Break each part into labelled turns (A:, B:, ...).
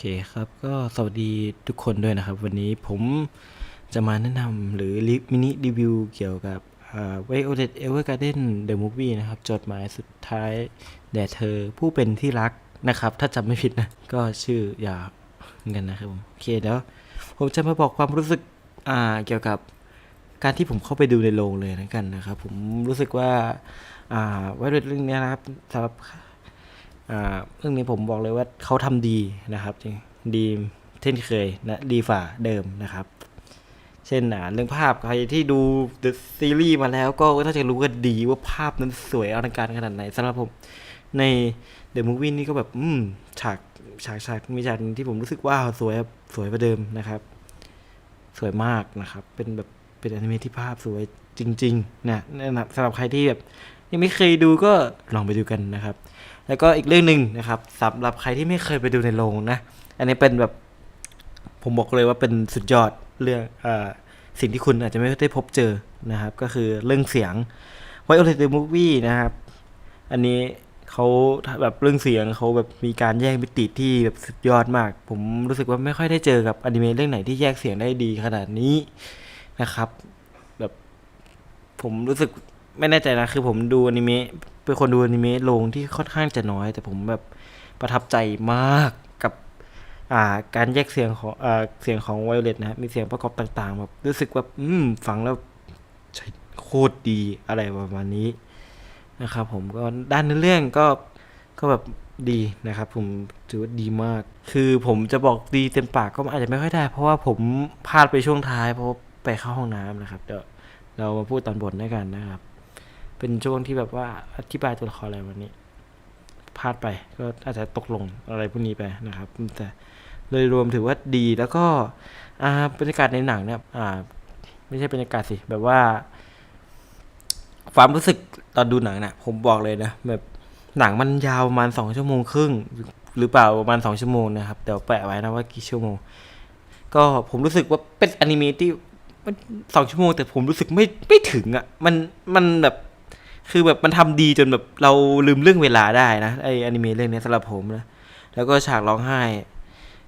A: เคครับก็สวัสดีทุกคนด้วยนะครับ วันนี้ผมจะมาแนะนำหรือมินิรีวิวเกี่ยวกับไวโอเลตเอเวอร์การ์เดนเดอะมูฟวี่นะครับ จดหมายสุดท้ายแด่เธอผู้เป็นที่รักนะครับ ถ้าจำไม่ผิดนะ ก็ชื่อยาเหมือนกันนะครับผม โอเคเดี๋ยวผมจะมาบอกความรู้สึกอ่าเกี่ยวกับการที่ผมเข้าไปดูในโรงเลยนะกันนะครับ ผมรู้สึกว่าอ่าไวโอเลตเรื่องเนี้ยนะครับสำหรับ เรื่องนี้ผมบอกเลยว่าเขาทำดีนะครับจริงดีเช่นเคยนะดีฝ่าเดิมนะครับ เช่นเรื่องภาพใครที่ดู The Series มาแล้วก็น่าจะรู้กันดีว่าภาพนั้นสวยอลังการขนาดไหนสำหรับผมใน The Movie นี่ก็แบบ อืมฉากฉากฉากมีฉากที่ผมรู้สึกว้าวสวยสวยกว่าเดิมนะครับ สวยมากนะครับ เป็นแบบเป็นอนิเมะที่ภาพสวยจริง ๆ นะสำหรับใครที่แบบยังไม่เคยดูก็ลองไปดูกันนะครับ แล้วก็อีกเรื่องหนึ่งนะครับสำหรับใครที่ไม่เคยไปดูในโรงนะ อันนี้เป็นแบบผมบอกเลยว่าเป็นสุดยอดเรื่องอสิ่งที่คุณอาจจะไม่ได้พบเจอนะครับ ก็คือเรื่องเสียง Violet the Movie นะครับ อันนี้เขาแบบเรื่องเสียงเขาแบบมีการแยกมิติที่แบบสุดยอดมาก ผมรู้สึกว่าไม่ค่อยได้เจอกับอนิเมะเรื่องไหนที่แยกเสียงได้ดีขนาดนี้นะครับ แบบผมรู้สึกไม่แน่ใจนะคือผมดูอนิเมะ เป็นคนดูอนิเมะลงที่ค่อนข้างจะน้อย แต่ผมแบบประทับใจมากกับอ่าการแยกเสียงของอ่าเสียงของไวโอเลตนะมีเสียงประกอบต่างๆแบบรู้สึกว่าอืมฟังแล้วโคตรดีอะไรประมาณนี้นะครับผมก็ด้านเนื้อเรื่องก็ก็แบบดีนะครับ ผมถือว่าดีมาก คือผมจะบอกดีเต็มปากก็อาจจะไม่ค่อยได้ เพราะว่าผมพลาดไปช่วงท้ายเพราะไปเข้าห้องน้ำนะครับ เดี๋ยวเรามาพูดตอนบทด้วยกันนะครับ เป็นช่วงที่แบบว่าอธิบายตัวละครอะไรวันนี้พลาดไปก็อาจจะตกลงอะไรพวกนี้ไปนะครับ แต่โดยรวมถือว่าดีแล้วก็บรรยากาศในหนังเนี่ยไม่ใช่บรรยากาศสิ แบบว่า ความรู้สึกตอนดูหนังเนะผมบอกเลยนะแบบหนังมันยาวประมาณสองชั่วโมงครึ่ง หรือเปล่าประมาณสองชั่วโมงนะครับเดี๋ยวแปะไว้นะว่ากี่ชั่วโมง ก็ผมรู้สึกว่าเป็นอนิเมะที่มันสองชั่วโมง แต่ผมรู้สึกไม่ไม่ถึงอะ่ะ มันมันแบบ คือแบบมันทำดีจนแบบเราลืมเรื่องเวลาได้นะไออนิเมะเรื่องนี้สำหรับผมนะแล้วก็ฉากร้องไห้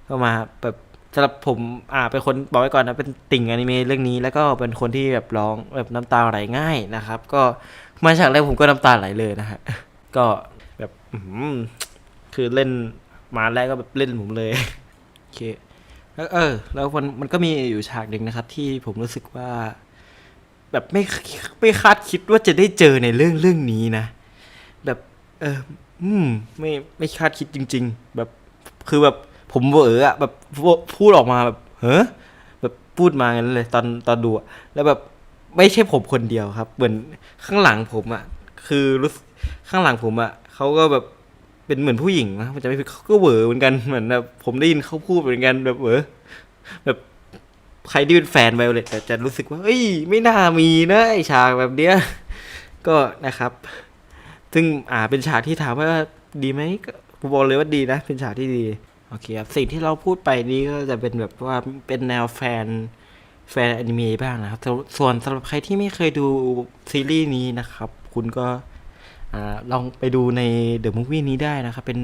A: ก็มาแบบสำหรับผมอ่าเป็นคนบอกไว้ก่อนนะเป็นติ่งอนิเมะเรื่องนี้ แล้วก็เป็นคนที่แบบร้องแบบน้ำตาไหลง่ายนะครับ ก็มาฉากแรกผมก็น้ำตาไหลเลยนะฮะก็แบบคือเล่นมาแรกก็แบบเล่นผมเลยโอเคแล้วเออ แล้วมันมันก็มีอยู่ฉากหนึ่งนะครับ ที่ผมรู้สึกว่า แบบไม่ไม่คาดคิดว่าจะได้เจอในเรื่องเรื่องนี้นะ แบบ เออ อืม ไม่ไม่คาดคิดจริง ๆ แบบคือแบบผมเวออะแบบพูดออกมาแบบเฮ้แบบพูดมางั้นเลย ตอนตอนดูแล้วแบบไม่ใช่ผมคนเดียวครับ เหมือนข้างหลังผมอะคือรู้ข้างหลังผมอะเขาก็แบบเป็นเหมือนผู้หญิงนะมันจะไม่ผิดเขาก็เหวอเหมือนกันเหมือนแบบผมได้ยินเขาพูดเหมือนกันแบบเหวอแบบ ใครที่เป็นแฟนไวโอเลตจะรู้สึกว่าเอ้ย ไม่น่ามีนะไอฉากแบบเนี้ย ก็นะครับ ซึ่งอ่าเป็นฉากที่ถามว่าดีไหมก็ผมบอกเลยว่าดีนะ เป็นฉากที่ดี โอเคครับ สิ่งที่เราพูดไปนี้ก็จะเป็นแบบว่าเป็นแนวแฟนแฟนอนิเมะบ้างนะครับ ส่วนสำหรับใครที่ไม่เคยดูซีรีส์นี้นะครับ คุณก็อลองไปดูในเดอะมูฟวี่นี้ได้นะครับ เป็น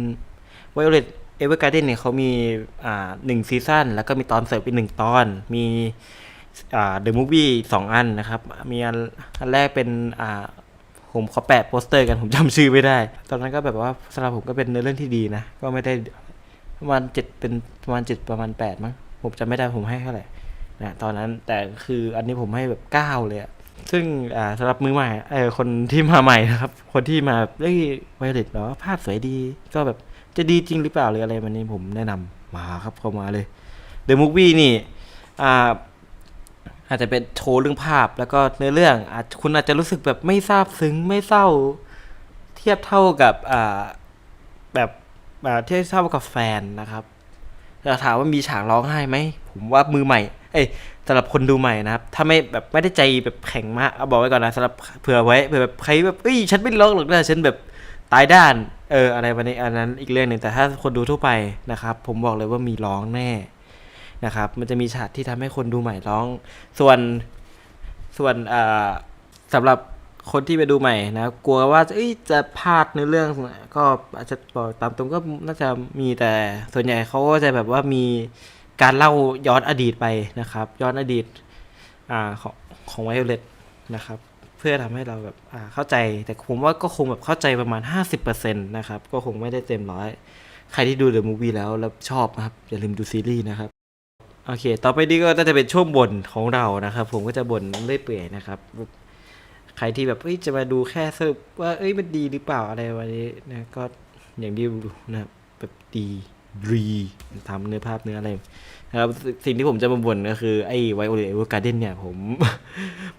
A: Violet Evergarden เนี่ยเขามีอ่าหนึ่งซีซั่นแล้วก็มีตอนเสริมอีกหนึ่งตอน มีอ่าเดอะมูฟวี่สองอันนะครับ มีอันอันแรกเป็นอ่าผมขอแปะโปสเตอร์กันผมจำชื่อไม่ได้ ตอนนั้นก็แบบว่าสำหรับผมก็เป็นเนื้อเรื่องที่ดีนะ ก็ไม่ได้ประมาณเจ็ดเป็นประมาณเจ็ดประมาณแปดมั้งผมจำไม่ได้ผมให้เท่าไหร่นะตอนนั้นแต่คืออันนี้ผมให้แบบเก้าเลยอะซึ่งสำหรับมือใหม่เออคนที่มาใหม่นะครับ คนที่มาเอ้ยไวเลตเหรอภาพสวยดี ก็แบบ จะดีจริงหรือเปล่าหรืออะไรวันนี้ผมแนะนำมาครับเข้ามาเลยเดอะมูฟวี่นี่อ่าอาจจะเป็นโชว์เรื่องภาพแล้วก็เนื้อเรื่องอาจคุณอาจจะรู้สึกแบบไม่ซาบซึ้งไม่เศร้า เทียบเท่ากับอ่าแบบอ่าเทียบเท่ากับแฟนนะครับแต่ถามว่ามีฉากร้องไห้ไหมผมว่ามือใหม่ เอ้ยสำหรับคนดูใหม่นะครับ ถ้าไม่แบบไม่ได้ใจแบบแข็งมากเอาบอกไว้ก่อนนะสำหรับเผื่อไว้เผื่อแบบใครแบบเอ้ยฉันไม่ร้องหรอกนะฉันแบบ ตายด้าน เออ อะไรวันนี้อันนั้นอีกเรื่องหนึ่งแต่ถ้าคนดูทั่วไปนะครับ ผมบอกเลยว่ามีร้องแน่นะครับ มันจะมีฉากที่ทำให้คนดูใหม่ร้อง ส่วนส่วนอ่าสำหรับคนที่ไปดูใหม่นะกลัวว่าจะพลาดในเรื่องก็อาจจะบอกตามตรงก็น่าจะมีแต่ส่วนใหญ่เขาก็จะแบบว่ามีการเล่าย้อนอดีตไปนะครับ ย้อนอดีตอ่าของของไวโอเลตนะครับ เพื่อทำให้เราแบบอ่าเข้าใจ แต่ผมว่าก็คงแบบเข้าใจประมาณ 50%นะครับ ก็คงไม่ได้เต็มร้อย ใครที่ดูเดอะมูฟวี่แล้วแล้วชอบนะครับ อย่าลืมดูซีรีส์นะครับ โอเค ต่อไปนี้ก็น่าจะเป็นช่วงบ่นของเรานะครับ ผมก็จะบ่นเรื่อยเปื่อยนะครับ ใครที่แบบเอ้ยจะมาดูแค่สรุปว่าเอ้ยมันดีหรือเปล่าอะไรวันนี้นะก็อย่างที่รู้นะแบบดีดีทำเนื้อภาพเนื้ออะไร ครับสิ่งที่ผมจะมาบ่นก็คือไอ้ไวโอเลตเอเวอร์การ์เดนเนี่ยผม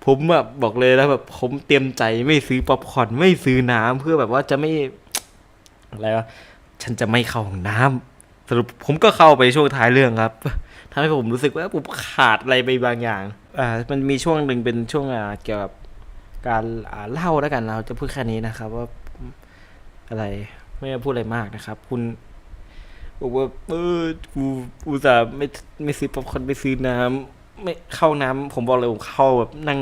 A: ผมแบบบอกเลยแล้วแบบผมเตรียมใจไม่ซื้อป๊อปคอร์นไม่ซื้อน้ำเพื่อแบบว่าจะไม่อะไรวะฉันจะไม่เข้าห้องน้ำสรุปผมก็เข้าไปช่วงท้ายเรื่องครับทำให้ผมรู้สึกว่าผมขาดอะไรไปบางอย่าง อ่า มันมีช่วงหนึ่งเป็นช่วงอ่าเกี่ยวกับการอ่าเล่าแล้วกันเราจะพูดแค่นี้นะครับ ว่าอะไรไม่ได้พูดอะไรมากนะครับ คุณ บอกว่าเออกูอุตส่าห์ไม่ไม่ซื้อป๊อปคอร์นไม่ซื้อน้ำไม่เข้าน้ำผมบอกเลยผมเข้าแบบนั่ง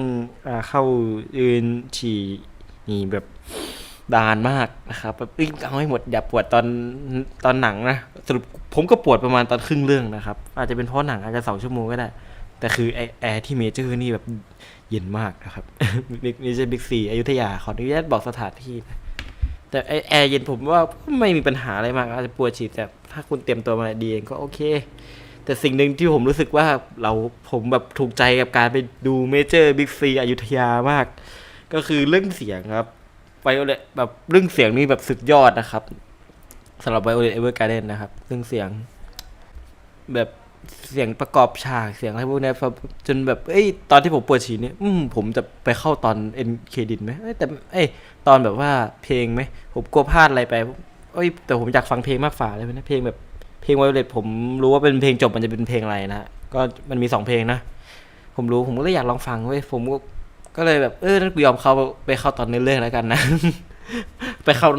A: อ่าเข้ายืนฉี่นี่แบบดานมากนะครับแบบเอ้ยเอาให้หมดอย่าปวดตอนตอนหนังนะสรุปผมก็ปวดประมาณตอนครึ่งเรื่องนะครับ อาจจะเป็นเพราะหนังอาจจะสองชั่วโมงก็ได้ แต่คือไอแอร์ที่เมเจอร์นี่แบบเย็นมากนะครับนี่จะบิ๊กซีอยุธยาขออนุญาตบอกสถานที่นะ แต่ไอแอร์เย็นผมว่าไม่มีปัญหาอะไรมากอาจจะปวดฉีดแต่ถ้าคุณเตรียมตัวมาดีเองก็โอเค แต่สิ่งหนึ่งที่ผมรู้สึกว่าเราผมแบบถูกใจกับการไปดูเมเจอร์บิ๊กซีอยุธยามาก ก็คือเรื่องเสียงครับไวโอเลตแบบเรื่องเสียงนี่แบบสุดยอดนะครับสำหรับไวโอเลตเอเวอร์การ์เดนนะครับ เรื่องเสียงแบบ เสียงประกอบฉากเสียงอะไรพวกเนี้ยแบบจนแบบเอ้ยตอนที่ผมปวดฉี่เนี่ยอืมผมจะไปเข้าตอนเอ็นเครดิตไหมเอ้ยแต่เอ้ยตอนแบบว่าเพลงไหมผมกลัวพลาดอะไรไปเอ้ยแต่ผมอยากฟังเพลงมากฝ่าเลยนะเพลงแบบเพลงไวเลตผมรู้ว่าเป็นเพลงจบมันจะเป็นเพลงอะไรนะก็มันมีสองเพลงนะผมรู้ผมก็เลยอยากลองฟังเว้ยผมก็ก็เลยแบบเออนั่นกูยอมเข้าไปเข้าตอนเนื้อเรื่องแล้วกันนะ ไปเข้า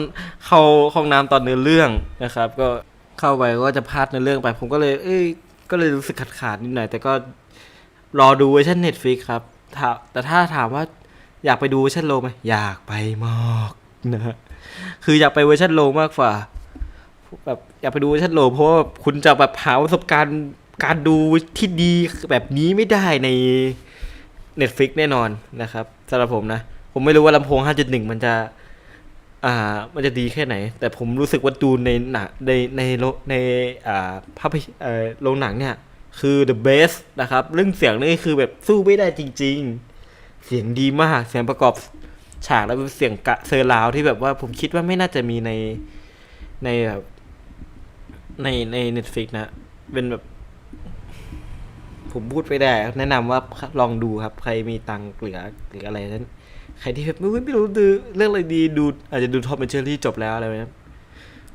A: เข้าห้องน้ำตอนเนื้อเรื่องนะครับ ก็เข้าไปก็จะพลาดเนื้อเรื่องไป ผมก็เลย เอ้ย ก็เลยรู้สึกขาดขาดๆนิดหน่อย แต่ก็รอดูเวอร์ชันเน็ตฟลิกครับถ้าแต่ถ้าถามว่าอยากไปดูเวอร์ชันโลไหมอยากไปมากนะฮะคืออยากไปเวอร์ชันโลมากกว่าแบบอยากไปดูเวอร์ชันโลเพราะว่าคุณจะแบบหาประสบการณ์การดูที่ดีแบบนี้ไม่ได้ใน Netflix แน่นอนนะครับสำหรับผมนะ ผมไม่รู้ว่าลำโพง 5.1 มันจะ อ่า มันจะดีแค่ไหน แต่ผมรู้สึกว่าดูในหนังในในในอ่าภาพยเอ่อโรงหนังเนี่ย คือ the best นะครับ เรื่องเสียงนี่คือแบบสู้ไม่ได้จริง ๆ เสียงดีมาก เสียงประกอบฉากแล้วเป็นเสียงกะเซอร์ราวด์ที่แบบว่าผมคิดว่าไม่น่าจะมีในในแบบในใน Netflix นะ เป็นแบบ ผมพูดไปได้ แนะนำว่าลองดูครับ ใครมีตังค์เหลือหรืออะไรนั้น ใครที่แบบไม่ไม่รู้ดูเรื่องอะไรดีดูอาจจะดูท็อมแอเจอรี่จบแล้วอะไรแบบนั้น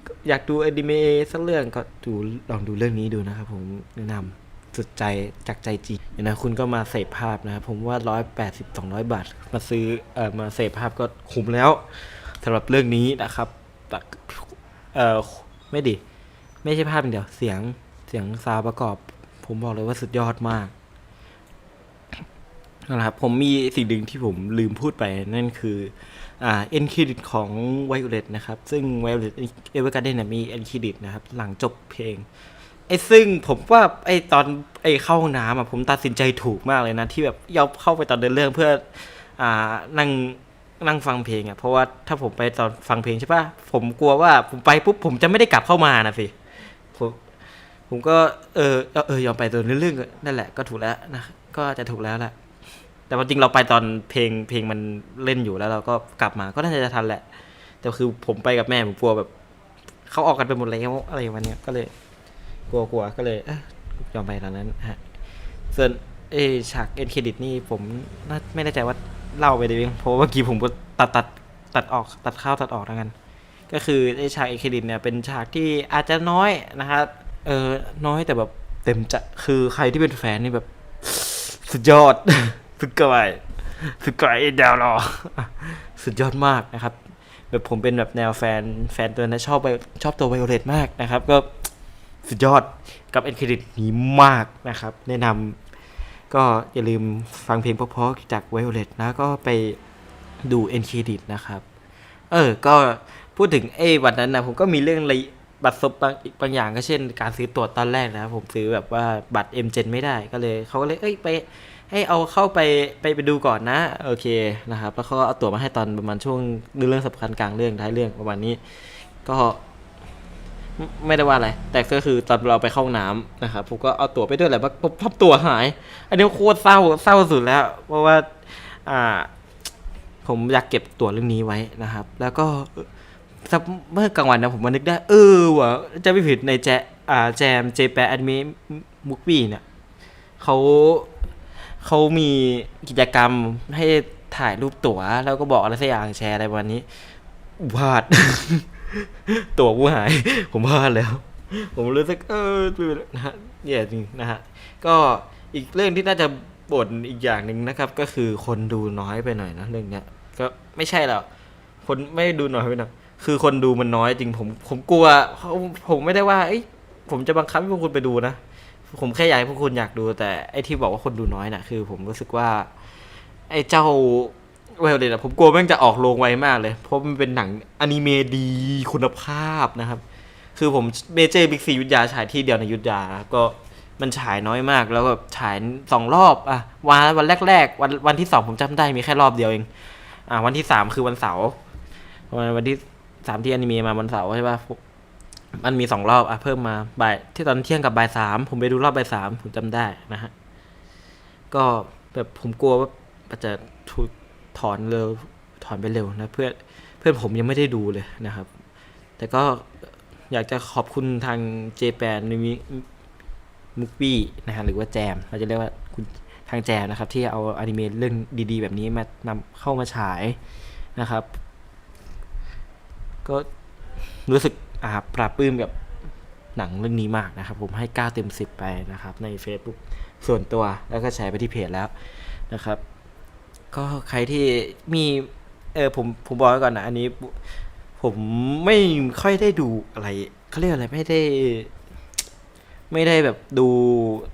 A: ก็อยากดูอนิเมะสักเรื่องก็ดูลองดูเรื่องนี้ดูนะครับผมแนะนำสุดใจจากใจจริงนะคุณก็มาเสพภาพนะครับผมว่าร้อยแปดสิบสองร้อยบาท มาซื้อเอ่อมาเสพภาพก็คุ้มแล้วสำหรับเรื่องนี้นะครับแต่เอ่อไม่ดิ ไม่ใช่ภาพเดียวเสียงเสียงซาวประกอบ ผมบอกเลยว่าสุดยอดมาก นะครับผมมีสิ่งหนึ่งที่ผมลืมพูดไปนั่นคืออ่าเอ็นครดิตของ Violet นะครับ ซึ่ง Violet Evergarden เนี่ยมีเอ็นครดิตนะครับ หลังจบเพลงไอ้ซึ่งผมว่าไอ้ตอนไอ้เข้าห้องน้ำอะผมตัดสินใจถูกมากเลยนะ ที่แบบยอมเข้าไปตอนเดินเรื่องเพื่ออ่านั่งนั่งฟังเพลงอะเพราะว่าถ้าผมไปตอนฟังเพลงใช่ปะผมกลัวว่าผมไปปุ๊บผมจะไม่ได้กลับเข้ามานะสิผมผมก็เออเออยอมไปตัวเรื่องนั่นแหละก็ถูกแล้วนะก็จะถูกแล้วแหละ แต่จริงเราไปตอนเพลงเพลงมันเล่นอยู่แล้วเราก็กลับมาก็น่าจะทันแหละ แต่คือผมไปกับแม่ผมกลัวแบบเขาออกกันไปหมดแล้วอะไรวันเนี้ยก็เลย กลัวกลัวก็เลยอยอมไปตอนนั้นฮะส่วนเอฉากเอ็นเครดิตนี่ผมน่าไม่แน่ใจว่าเล่าไปได้ยังเพราะเมื่อกี้ผมก็ตัดตัดตัดออกตัดข้าวตัดออกแล้วกัน ก็คือไอฉากเอ็นเครดิตเนี่ยเป็นฉากที่อาจจะน้อยนะครับเออน้อยแต่แบบเต็มจะคือใครที่เป็นแฟนนี่แบบสุดยอด สุดกายสุดกายดาวรอ สุดยอดมากนะครับ แบบผมเป็นแบบแนวแฟนแฟนตัวนั้นชอบไปชอบตัวไวโอเลตมากนะครับ ก็สุดยอดกับเอ็นเครดิตนี้มากนะครับ แนะนำก็อย่าลืมฟังเพลงเพราะๆจาก Violet นะก็ไปดูเอ็นเครดิตนะครับ เออ ก็พูดถึงไอ้วันนั้นนะผมก็มีเรื่องอะไรบัตรซบบางอีกบางอย่างก็เช่น การซื้อตั๋วตอนแรกนะครับผมซื้อแบบว่าบัตร M 7ไม่ได้ก็เลยเขาก็เลยเอ้ยไป ให้เอาเข้าไปไปไปดูก่อนนะโอเคนะครับแล้วเขาก็เอาตั๋วมาให้ตอนประมาณช่วงเรื่องสำคัญกลางเรื่องท้ายเรื่องประมาณนี้ ก็ไม่ได้ว่าอะไร แต่ก็คือตอนเราไปเข้าห้องน้ำนะครับผมก็เอาตั๋วไปด้วยแหละว่าพับตั๋วหาย อันนี้โคตรเศร้าเศร้าสุดแล้ว เพราะว่า อ่า ผมอยากเก็บตั๋วเรื่องนี้ไว้นะครับ แล้วก็เมื่อกลางวันนะผมมานึกได้ เออว่ะจะไม่ผิดในแจอ่าแจมเจแปนอนิเมะมุกบี้เนี่ยเขา เขามีกิจกรรมให้ถ่ายรูปตั๋ว แล้วก็บอกอะไรสักอย่างแชร์อะไรประมาณนี้พลาด ตั๋วกูหาย ผมพลาดแล้ว ผมรู้สึกเออนะฮะแย่จริงนะฮะ ก็อีกเรื่องที่น่าจะบ่นอีกอย่างหนึ่งนะครับ ก็คือคนดูน้อยไปหน่อยนะเรื่องเนี้ย ก็ไม่ใช่หรอกคนไม่ดูน้อยไปหน่อยคือคนดูมันน้อยจริงผมผมกลัวเขาผมไม่ได้ว่าเอ้ยผมจะบังคับให้พวกคุณไปดูนะ ผมแค่อยากให้พวกคุณอยากดู แต่ไอ้ที่บอกว่าคนดูน้อยน่ะคือ ผมรู้สึกว่า ไอ้เจ้าเวลเดนผมกลัวแม่งจะออกโรงไวมากเลย เพราะมันเป็นหนังอนิเมะดีคุณภาพนะครับ คือผมเมเจอร์บิ๊กซียุทธยาฉายที่เดียวในยุทธยานะครับก็มันฉายน้อยมากแล้วแบบฉายสองรอบอะวันวันแรก ๆ วันวันที่สองผมจำได้มีแค่รอบเดียวเองอ่าวันที่สามคือวันเสาร์วันวันที่สามที่อนิเมะมาวันเสาร์ใช่ป่ะ มันมีสองรอบอะเพิ่มมาบ่ายที่ตอนเที่ยงกับบ่ายสามผมไปดูรอบบ่ายสามผมจำได้นะฮะก็แบบผมกลัวว่าจะถูกถอนเร็วถอนไปเร็วนะเพื่อนเพื่อนผมยังไม่ได้ดูเลยนะครับ แต่ก็อยากจะขอบคุณทางเจแปนมิมุกบี้นะฮะหรือว่าแจม เราจะเรียกว่าคุณทางแจมนะครับ ที่เอาอนิเมะเรื่องดีๆ แบบนี้มานำเข้ามาฉายนะครับ ก็รู้สึก อ่าปราบปลื้มกับหนังเรื่องนี้มากนะครับ ผมให้ 9 เต็ม 10 ไปนะครับ ใน Facebook ส่วนตัวแล้วก็แชร์ไปที่เพจแล้วนะครับ ก็ใครที่มีเออผมผมบอกไว้ก่อนนะอันนี้ ผมไม่ค่อยได้ดูอะไรเขาเรียกอะไรไม่ได้ ไม่ได้แบบดู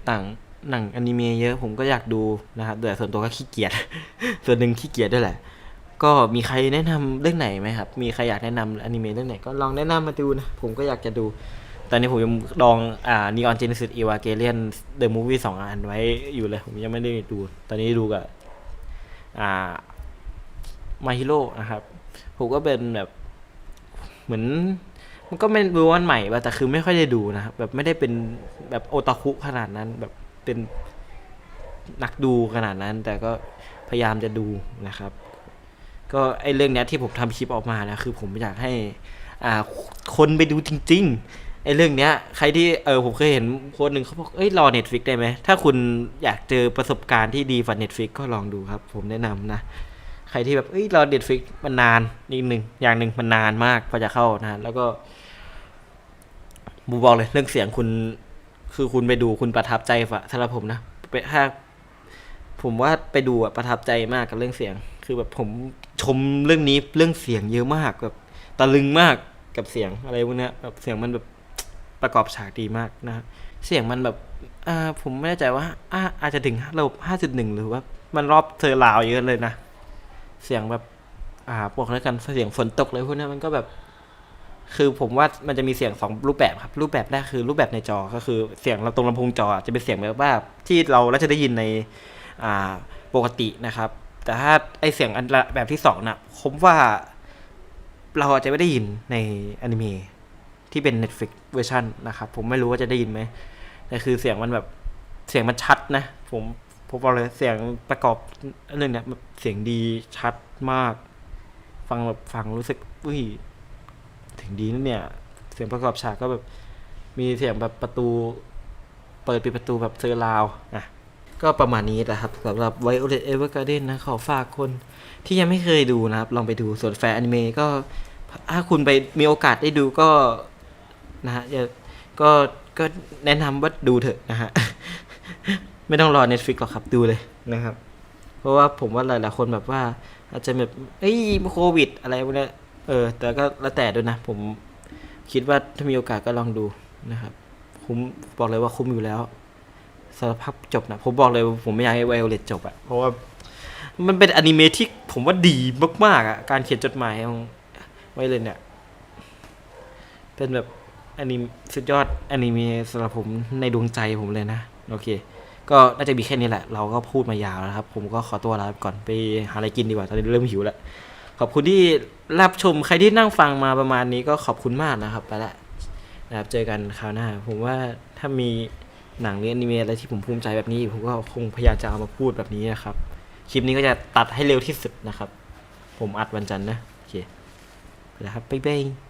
A: ต่างหนังอนิเมะเยอะผมก็อยากดูนะครับแต่ส่วนตัวก็ขี้เกียจส่วนหนึ่งขี้เกียจด้วยแหละ ก็มีใครแนะนำเรื่องไหนไหมครับ มีใครอยากแนะนำอนิเมะเรื่องไหนก็ลองแนะนำมาดูนะ ผมก็อยากจะดู ตอนนี้ผมยังลองอ่า Neon Genesis Evangelion The Movie สองอันไว้อยู่เลย ผมยังไม่ได้ดู ตอนนี้ดูกับอ่า My Hero นะครับ ผมก็เป็นแบบเหมือน มันก็ไม่รู้วันใหม่แต่คือไม่ค่อยได้ดูนะครับแบบไม่ได้เป็นแบบโอตาคุขนาดนั้นแบบเป็นนักดูขนาดนั้น แต่ก็พยายามจะดูนะครับ ก็ไอเรื่องเนี้ยที่ผมทำคลิปออกมานะคือผมอยากให้อ่าคนไปดูจริง ๆไอเรื่องเนี้ย ใครที่เออผมเคยเห็นคนหนึ่งเขาบอกเอ้ยรอเน็ตฟิกได้ไหมถ้าคุณอยากเจอประสบการณ์ที่ดีฝันเน็ตฟิกก็ลองดูครับ ผมแนะนำนะใครที่แบบเอ้ยรอเด็ดฟิกมันนานนิดหนึ่งอย่างหนึ่งมันนานมากพอจะเข้านะแล้วก็บูบอกเลยเรื่องเสียงคุณ คือคุณไปดูคุณประทับใจฝะสำหรับผมนะถ้าผมว่าไปดูอะประทับใจมากกับเรื่องเสียง คือแบบผมชมเรื่องนี้เรื่องเสียงเยอะมากแบบตะลึงมากกับเสียงอะไรพวกนี้แบบเสียงมันแบบประกอบฉากดีมากนะ เสียงมันแบบอ่าผมไม่แน่ใจว่าอ่าอาจจะถึงระบบห้าจุดหนึ่งหรือว่า มันรอบเธอราวเยอะเลยนะ เสียงแบบ อ่าบอกแล้วกันเสียงฝนตกเลยพวกนี้มันก็แบบ คือผมว่ามันจะมีเสียงสองรูปแบบครับ รูปแบบแรกคือรูปแบบในจอก็คือเสียงเราตรงลำโพงจอจะเป็นเสียงแบบว่าที่เราเราจะได้ยินในอ่าปกตินะครับ แต่ถ้าไอเสียงอันละแบบที่สองน่ะผมว่าเราอาจจะไม่ได้ยินในอนิเมะที่เป็น Netflix เวอร์ชันนะครับ ผมไม่รู้ว่าจะได้ยินไหมแต่คือเสียงมันแบบเสียงมันชัดนะ ผมผมบอกเลยเสียงประกอบเรื่องเนี้ยเสียงดีชัดมาก ฟังแบบฟังรู้สึกอุ้ยถึงดีนะเนี่ย เสียงประกอบฉากก็แบบมีเสียงแบบประตู เปิดปิดประตูแบบเซอร์ราวอะ ก็ประมาณนี้นะครับสำหรับ Violet Evergarden นะขอฝากคนที่ยังไม่เคยดูนะครับ ลองไปดูส่วนแฟนอนิเมะก็ ถ้าคุณไปมีโอกาสได้ดูก็นะฮะก็ก็แนะนำว่าดูเถอะนะฮะ ไม่ต้องรอ Netflix หรอกครับดูเลยนะครับ เพราะว่าผมว่าหลายๆคนแบบว่า อาจจะแบบเอ้ยโควิด อะไรพวกนี้เออ แต่ก็แล้วแต่ด้วยนะ ผมคิดว่าถ้ามีโอกาสก็ลองดูนะครับ คุ้มบอกเลยว่าคุ้มอยู่แล้ว สารภาพจบนะผมบอกเลยว่าผมไม่อยากให้ไวโอเลตจบอะเพราะว่ามันเป็นอนิเมะที่ผมว่าดีมาก ๆอะการเขียนจดหมายของไว้เลยเนี่ย เป็นแบบอนิสุดยอดอนิเมะสำหรับผมในดวงใจผมเลยนะ โอเค ก็น่าจะมีแค่นี้แหละ เราก็พูดมายาวแล้วครับ ผมก็ขอตัวลาไปก่อนไปหาอะไรกินดีกว่า ตอนนี้เริ่มหิวแล้ว ขอบคุณที่รับชมใครที่นั่งฟังมาประมาณนี้ก็ขอบคุณมากนะครับ ไปละนะครับเจอกันคราวหน้า ผมว่าถ้ามี หนังหรืออนิเมะอะไรที่ผมภูมิใจแบบนี้ ผมก็คงพยายามจะเอามาพูดแบบนี้นะครับ คลิปนี้ก็จะตัดให้เร็วที่สุดนะครับ ผมอัดวันจันทร์นะ โอเคไปแล้วครับ บ๊ายบาย